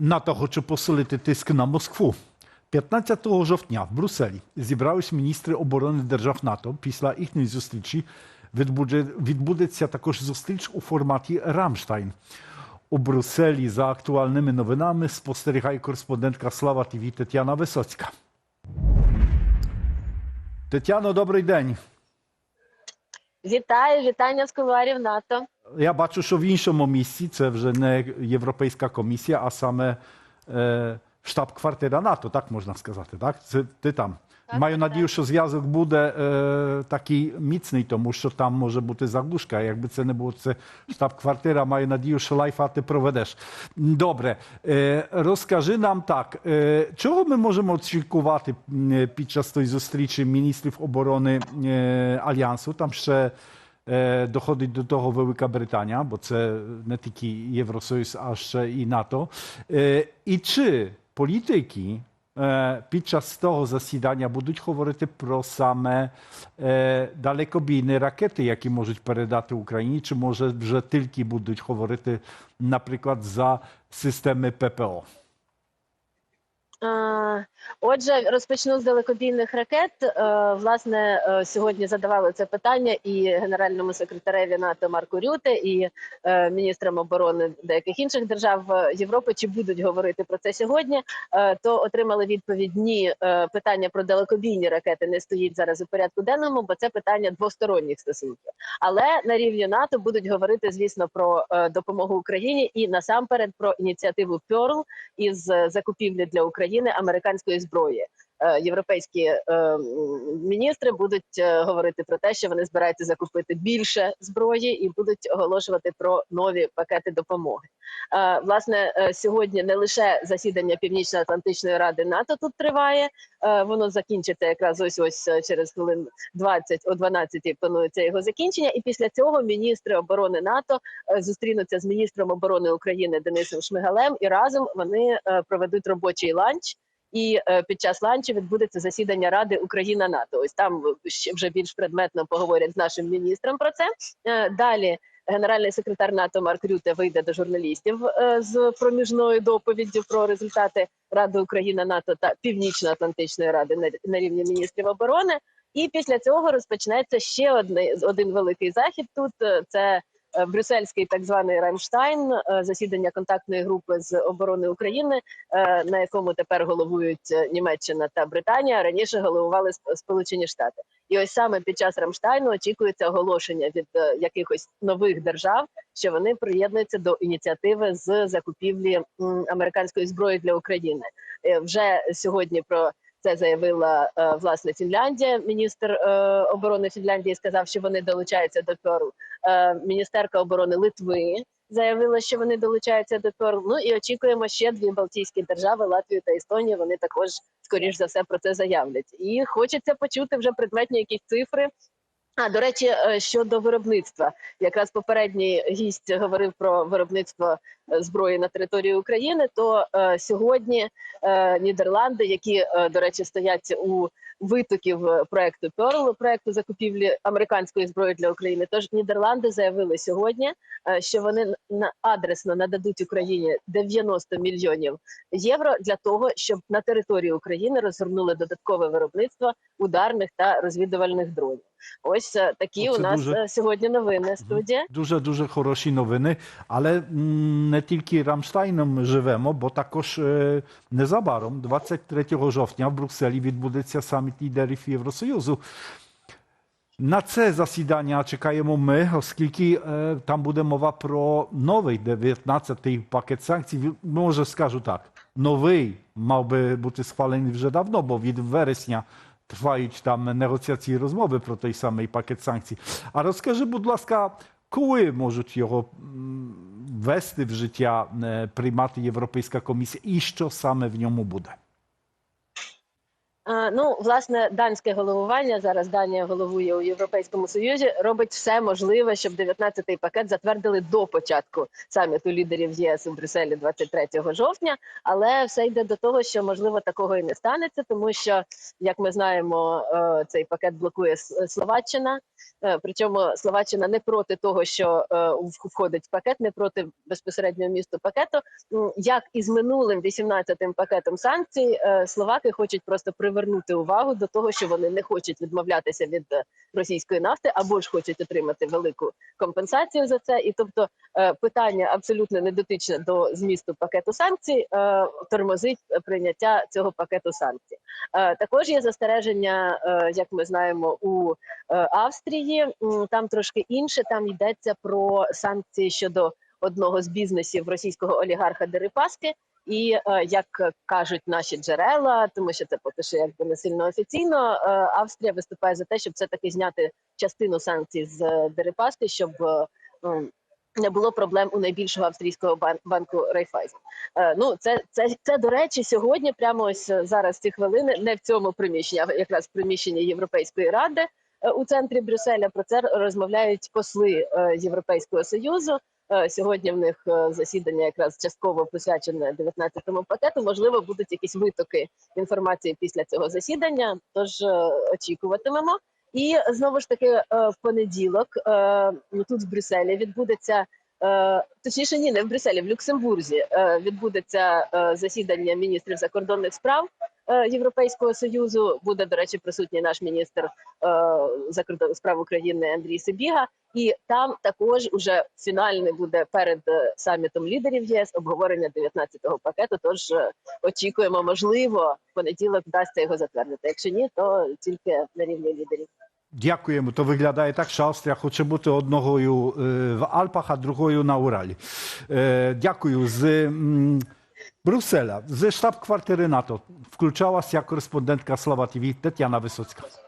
НАТО хоче посилити тиск на Москву. 15 жовтня в Брюсселі зібрались міністри оборони держав НАТО. Після їхньої зустрічі відбуде, відбудеться також зустріч у форматі Рамштайн. У Брюсселі за актуальними новинами спостерігає кореспондентка Слава ТВ Тетяна Висоцька. Тетяно, добрий день. Вітаю, вітання з кулуарів НАТО. Я бачу, що в іншому місці це вже не Європейська комісія, а саме е, штаб-квартира НАТО, так можна сказати. Так? Це ти там. Так, Маю так, надію, так. що зв'язок буде е, такий міцний, тому що там може бути заглушка. Якби це не було це штаб-квартира, маю надію, що лайфа ти проведеш. Добре, е, розкажи нам так, е, чого ми можемо очікувати м, під час тої зустрічі міністрів оборони е, Альянсу? Там ще Е, доходить до того Велика Британія, бо це не тільки Євросоюз, а ще і НАТО. Е, І чи політики е, під час того засідання будуть говорити про саме е, далекобійні ракети, які можуть передати Україні, чи може вже тільки будуть говорити, наприклад, за системи ППО? Отже, розпочну з далекобійних ракет. Е, Власне, е, сьогодні задавали це питання і генеральному секретареві НАТО Марку Рюте, і е, міністрам оборони деяких інших держав Європи. Чи будуть говорити про це сьогодні? То отримали відповідь: ні, питання про далекобійні ракети не стоїть зараз у порядку денному, бо це питання двосторонніх стосунків. Але на рівні НАТО будуть говорити, звісно, про допомогу Україні і насамперед про ініціативу Pearl із закупівлі для України американської зброї. Е, Європейські е, міністри будуть е, говорити про те, що вони збираються закупити більше зброї і будуть оголошувати про нові пакети допомоги. Власне, сьогодні не лише засідання Північно-Атлантичної ради НАТО тут триває. Воно закінчиться якраз ось ось через хвилин 20 о 12 планується його закінчення. І після цього міністри оборони НАТО зустрінуться з міністром оборони України Денисом Шмигалем, і разом вони проведуть робочий ланч. І е, під час ланчу відбудеться засідання Ради Україна НАТО. Ось там ще вже більш предметно поговорять з нашим міністром про це. Е, Далі генеральний секретар НАТО Марк Рюте вийде до журналістів е, з проміжною доповіддю про результати Ради Україна НАТО та Північно-Атлантичної ради на, рівні міністрів оборони. І після цього розпочнеться ще одне, один великий захід. Тут е, це е, брюссельський так званий Рамштайн, е, засідання контактної групи з оборони України, е, на якому тепер головують е, Німеччина та Британія. Раніше головували Сп- Сполучені Штати. І ось саме під час Рамштайну очікується оголошення від е, якихось нових держав, що вони приєднуються до ініціативи з закупівлі американської зброї для України. Е, Вже сьогодні про це заявила е, власне Фінляндія. Міністр е, оборони Фінляндії сказав, що вони долучаються до Перл. Міністерка оборони Литви заявила, що вони долучаються до Перл. Ну і очікуємо ще дві Балтійські держави Латвію та Естонію. Вони також скоріш за все про це заявлять. І хочеться почути вже предметні якісь цифри. А до речі, е, щодо виробництва, якраз попередній гість говорив про виробництво е, зброї на території України. То е, сьогодні е, Нідерланди, які е, до речі стоять у витоків е, проекту Pearl, проекту закупівлі американської зброї для України. Тож Нідерланди заявили сьогодні, е, що вони на адресно нададуть Україні 90 мільйонів євро для того, щоб на території України розгорнули додаткове виробництво ударних та розвідувальних дронів. Ось е, такі Оце у нас дуже- сьогодні новини. Студія. Дуже дуже хороші новини, але не тільки Рамштайном живемо, бо також незабаром, 23 жовтня, в Брюсселі відбудеться саміт лідерів Євросоюзу. На це засідання чекаємо ми, оскільки е, там буде мова про новий 19-й пакет санкцій. Може скажу так, новий мав би бути схвалений вже давно, бо від вересня тривають там негоціації розмови про той самий пакет санкцій. А розкажи, будь ласка, коли можуть його м, ввести в життя, приймати Європейська комісія, і що саме в ньому буде? Ну, власне, данське головування зараз Данія головує у Європейському Союзі. Робить все можливе, щоб 19-й пакет затвердили до початку саміту лідерів ЄС у Брюсселі 23 жовтня. Але все йде до того, що можливо такого і не станеться, тому що, як ми знаємо, е, цей пакет блокує Словаччина. Е, Причому Словаччина не проти того, що е, входить в пакет, не проти безпосередньо місту пакету. Як і з минулим 18-тим пакетом санкцій, словаки хочуть просто привернути увагу до того, що вони не хочуть відмовлятися від е, російської нафти, або ж хочуть отримати велику компенсацію за це. І тобто е, питання абсолютно не дотичне до змісту пакету санкцій, е, тормозить прийняття цього пакету санкцій. Також є застереження, як ми знаємо, у Австрії. Там трошки інше. Там йдеться про санкції щодо одного з бізнесів російського олігарха Дерипаски. І е, як кажуть наші джерела, тому що це поки що якби не сильно офіційно. е, Австрія виступає за те, щоб все таки зняти частину санкцій з е, Дерипаски, щоб не було проблем у найбільшого австрійського бан- банку Райфайзен. Ну, це, це, це до речі, сьогодні, прямо ось зараз ці хвилини, не в цьому приміщенні, а якраз в приміщенні Європейської ради у центрі Брюсселя. Про це розмовляють посли Європейського союзу. Е, Сьогодні в них е, засідання якраз частково присвячене 19-му пакету. Можливо, будуть якісь витоки інформації після цього засідання. Тож е, очікуватимемо. І знову ж таки, в понеділок ну, тут в Брюсселі відбудеться. Точніше, ні, не в Брюсселі, в Люксембурзі відбудеться засідання міністрів закордонних справ Європейського союзу. Буде до речі присутній наш міністр е, закордонних справ України Андрій Сибіга. І там також уже фінальне буде перед е, самітом лідерів ЄС обговорення 19-го пакету. Тож е, очікуємо, можливо, в понеділок вдасться його затвердити. Якщо ні, то тільки на рівні лідерів. Дякуємо. То виглядає так, що Австрія хоче бути одногою е, в Альпах, а другою на Уралі. Е, Дякую. З м, Брюсселя, ze штаб-квартири НАТО включалася як кореспондентка Слава ТВ Тетяна Висоцька.